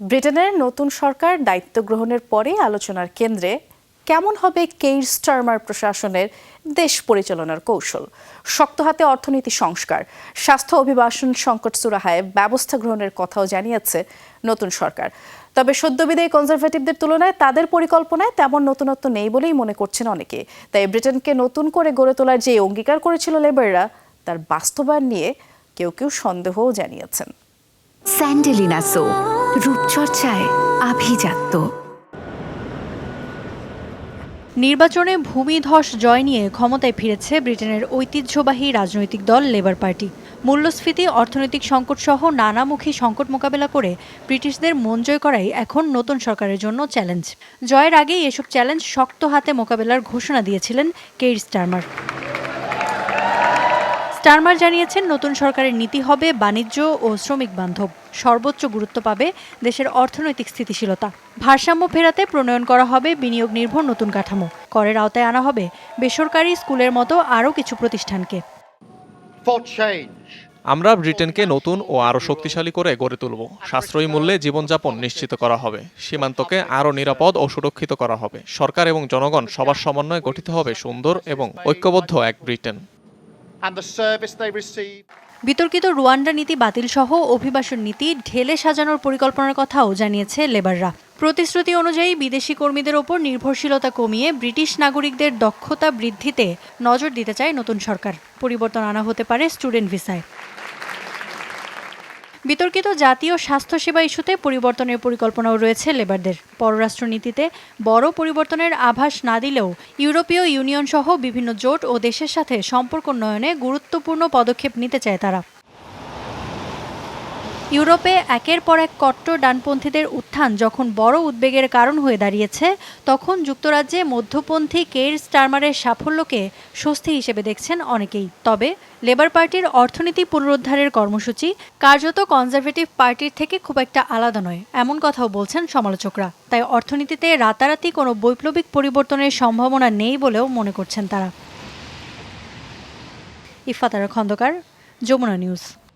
ব্রিটেনের নতুন সরকার দায়িত্ব গ্রহণের পরে আলোচনার কেন্দ্রে কেমন হবে কেইর স্টারমার প্রশাসনের দেশ পরিচালনার কৌশল? শক্ত হাতে অর্থনীতি সংস্কার, স্বাস্থ্য অভিবাসন সংকট সুরাহায় ব্যবস্থা গ্রহণের কথাও জানিয়েছে নতুন সরকার। তবে সদ্যবিদায়ী কনজারভেটিভদের তুলনায় তাদের পরিকল্পনায় তেমন নতুনত্ব নেই বলেই মনে করছেন অনেকে। তাই ব্রিটেনকে নতুন করে গড়ে তোলার যে অঙ্গীকার করেছিল লেবাররা, তার বাস্তবায়ন নিয়ে কেউ কেউ সন্দেহও জানিয়েছেন। স্যান্ডেলিনা সো রূপচর্চায় আভিজাত্য। নির্বাচনে ভূমিধস জয় নিয়ে ক্ষমতায় ফিরেছে ব্রিটেনের ঐতিহ্যবাহী রাজনৈতিক দল লেবার পার্টি। মূল্যস্ফীতি, অর্থনৈতিক সংকট সহ নানামুখী সংকট মোকাবেলা করে ব্রিটিশদের মন জয় করাই এখন নতুন সরকারের জন্য চ্যালেঞ্জ। জয়ের আগেই এসব চ্যালেঞ্জ শক্ত হাতে মোকাবেলার ঘোষণা দিয়েছিলেন কেইর স্টারমার। স্টারমার জানিয়েছেন নতুন সরকারের নীতি হবে বাণিজ্য ও শ্রমিক বান্ধব। সর্বোচ্চ গুরুত্ব পাবে দেশের অর্থনৈতিক স্থিতিশীলতা। ভারসাম্য ফেরাতে প্রণয়ন করা হবে বিনিয়োগ নির্ভর নতুন কাঠামো। করের আওতায় আনা হবে বেসরকারি স্কুলের মতো আরও কিছু প্রতিষ্ঠানকে। আমরা ব্রিটেনকে নতুন ও আরও শক্তিশালী করে গড়ে তুলব। সাশ্রয়ী মূল্যে জীবনযাপন নিশ্চিত করা হবে। সীমান্তকে আরও নিরাপদ ও সুরক্ষিত করা হবে। সরকার এবং জনগণ সবার সমন্বয়ে গঠিত হবে সুন্দর এবং ঐক্যবদ্ধ এক Britain. And the service they receive. বিতর্কিত রুয়ান্ডা নীতি বাতিল সহ অভিবাসন নীতি ঢেলে সাজানোর পরিকল্পনার কথাও জানিয়েছে লেবাররা। প্রতিশ্রুতি অনুযায়ী বিদেশি কর্মীদের ওপর নির্ভরশীলতা কমিয়ে ব্রিটিশ নাগরিকদের দক্ষতা বৃদ্ধিতে নজর দিতে চায় নতুন সরকার। পরিবর্তন আনা হতে পারে স্টুডেন্ট ভিসায়। বিতর্কিত জাতীয় স্বাস্থ্যসেবা ইস্যুতে পরিবর্তনের পরিকল্পনাও রয়েছে লেবারদের। পররাষ্ট্রনীতিতে বড় পরিবর্তনের আভাস না দিলেও ইউরোপীয় ইউনিয়ন সহ বিভিন্ন জোট ও দেশের সাথে সম্পর্ক উন্নয়নে গুরুত্বপূর্ণ পদক্ষেপ নিতে চায় তারা। ইউরোপে একের পর এক কট্টর ডানপন্থীদের উত্থান যখন বড় উদ্বেগের কারণ হয়ে দাঁড়িয়েছে, তখন যুক্তরাজ্যে মধ্যপন্থী কেইর স্টারমারের সাফল্যকে স্বস্তি হিসেবে দেখছেন অনেকেই। তবে লেবার পার্টির অর্থনীতি পুনরুদ্ধারের কর্মসূচি কার্যত কনজারভেটিভ পার্টির থেকে খুব একটা আলাদা নয়, এমন কথাও বলছেন সমালোচকরা। তাই অর্থনীতিতে রাতারাতি কোনো বৈপ্লবিক পরিবর্তনের সম্ভাবনা নেই বলেও মনে করছেন তারা। ইফাতারা খন্দকার, যমুনা নিউজ।